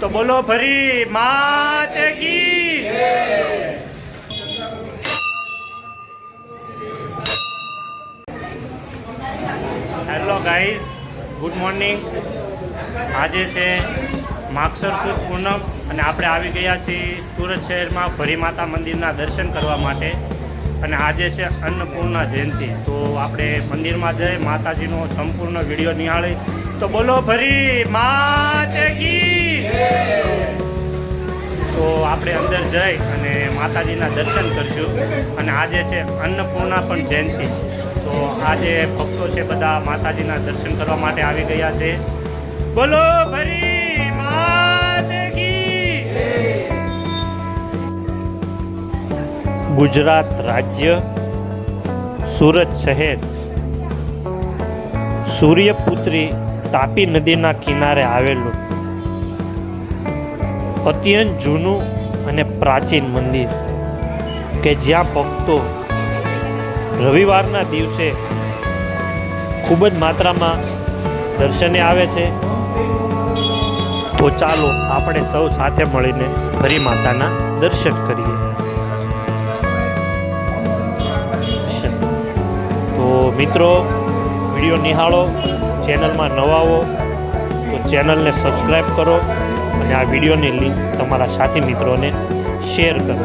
તો બોલો ફરી, માત હેલો ગાઈઝ ગુડ મોર્નિંગ આજે છે માગસર સુદ પૂનમ અને આપણે આવી ગયા છીએ સુરત શહેરમાં ભરી માતા મંદિરના દર્શન કરવા માટે. અને આજે છે અન્નપૂર્ણા જયંતિ. તો આપણે મંદિરમાં જઈ માતાજીનો સંપૂર્ણ વીડિયો નિહાળી. તો બોલો ફરી, માત કી આપણે અંદર જઈ અને માતાજીના દર્શન કરશું. અને આજે છે અન્નપૂર્ણા પણ જયંતિ. તો આજે ભક્તો છે બધા માતાજીના દર્શન કરવા માટે આવી ગયા છે. બોલો ગુજરાત રાજ્ય સુરત શહેર સૂર્યપુત્રી તાપી નદીના કિનારે આવેલું અત્યંત જૂનું અને પ્રાચીન મંદિર કે જ્યાં ભક્તો રવિવારના દિવસે ખૂબ જ માત્રામાં દર્શને આવે છે. તો ચાલો આપણે સૌ સાથે મળીને હરી માતાના દર્શન કરીએ. તો મિત્રો, વીડિયો નિહાળો, ચેનલમાં નવા હો તો ચેનલને સબસ્ક્રાઈબ કરો. અને આ વિડીયોની લિંક તમારા સાથી મિત્રોને શેર કરો.